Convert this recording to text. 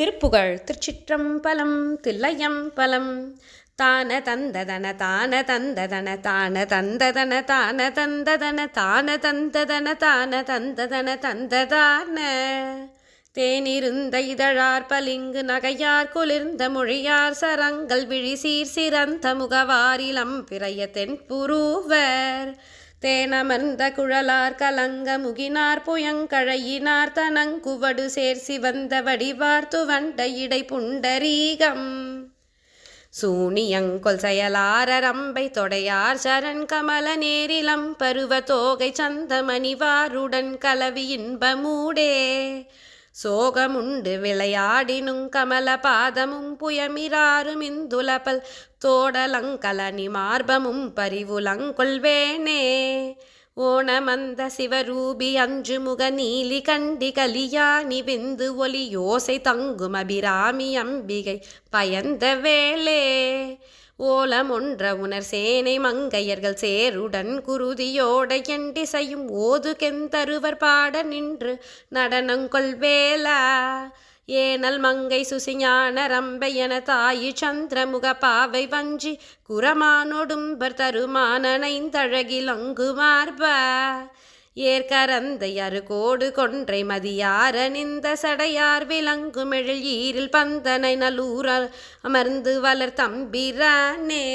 திருப்புகழ் திருச்சிற்றம்பலம் தில்லையம்பலம். தான தந்ததன தான தந்ததன தான தந்ததன தான தந்ததன தான தந்ததன தான தந்ததன தந்ததான. தேனிருந்த இதழார் பலிங்கு நகையார் குளிர்ந்த மொழியார் சரங்கள் விழி சீர் சிறந்த முகவாரிலம் பிறைய தென்புருவர். தேனமர்ந்த குழலார் கலங்க முகினார் புயங்கழையினார் தனங்குவடு சேர்சி வந்த வடிவார்த்து துவண்ட இடை புண்டரீகம். சூனியங்கொல் செயலாரம்பை தொடையார் சரண் கமல நேரிலம் பருவ தோகை சந்தமணிவாருடன் கலவி இன்பமூடே சோகமுண்டு விளையாடினுங் கமல பாதமும் புயமிராரும் இந்துலபல் தோடலங்கலனி மார்பமும் பரிவுலங்கொள்வேனே ஓணமந்த சிவரூபி அஞ்சு முக நீலி கண்டி கலியாணி விந்து ஒலி யோசை தங்கும் அபிராமி அம்பிகை பயந்த வேளே. ஓலம் ஒன்ற உணர் சேனை மங்கையர்கள் சேருடன் குருதியோட எண்டிசையும் ஓது கெந்தருவர் பாட நின்று நடனங்கொள்வேலா ஏனல் மங்கை சுசிஞான ரம்பையன தாயி சந்திரமுக பாவை வஞ்சி குரமானொடும்பர் தருமானனைந்தழகில் அங்கு மார்பா ஏற்கரந்தை கோடு கொன்றை மதியார நிந்த சடையார் விலங்குமெழில் ஈரில் பந்தனை நல்லூர அமர்ந்து வளர் தம்பிரானே.